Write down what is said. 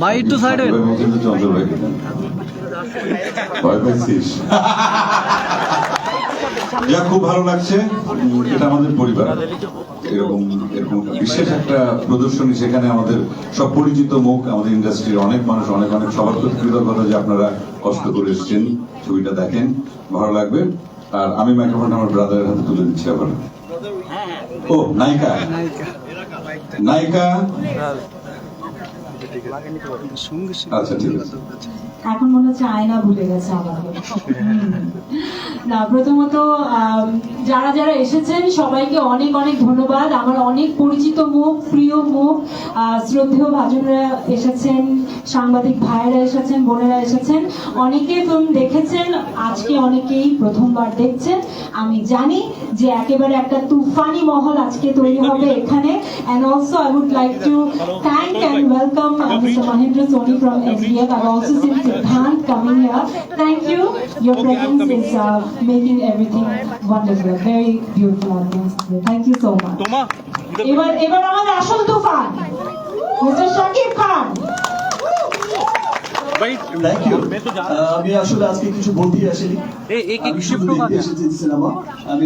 ভাই একটু সাইডে যে খুব ভালো লাগছে এটা আমাদের পরিবার। এরকম এরকম বিশেষ একটা প্রদর্শনী সেখানে আমাদের সব পরিচিত মুখ আমাদের ইন্ডাস্ট্রির অনেক মানুষ অনেক অনেক সবার প্রতি কৃতজ্ঞতা যে আপনারা কষ্ট করে এসেছেন ছবিটা দেখেন ভালো লাগবে। আর আমি মাইক্রোফোনটা আমার ব্রাদারের হাতে তুলে দিচ্ছি আবার। ও নায়িকা। নায়িকা। এখন মনে হচ্ছে আয়না ভুলে গেছে আমাকে। না প্রথমত যারা যারা এসেছেন, সবাইকে অনেক অনেক ধন্যবাদ। আমার অনেক পরিচিত মুখ, প্রিয় মুখ শ্রদ্ধেয় ভাজনরা এসেছেন, সাংবাদিক ভাইয়েরা এসেছেন, বোনেরা এসেছেন। অনেকে ফিল্ম দেখেছেন, আজকে অনেকেই প্রথমবার দেখছেন। আমি জানি যে একেবারে একটা তুফানি মহল আজকে তৈরি হবে এখানে। And also I would like to thank and welcome mister Mahendra Soni from SBF. I've also seen Siddhant coming here. Thank you. Your presence is uh, making everything wonderful. Very beautiful audience. Thank you so much. এবার এবার আমাদের আসল তুফান mister Shakib Khan আমি আসলে আজকে কিছু বলতে আসিনি আমি শুধু দেখতে এসেছি সিনেমা আমি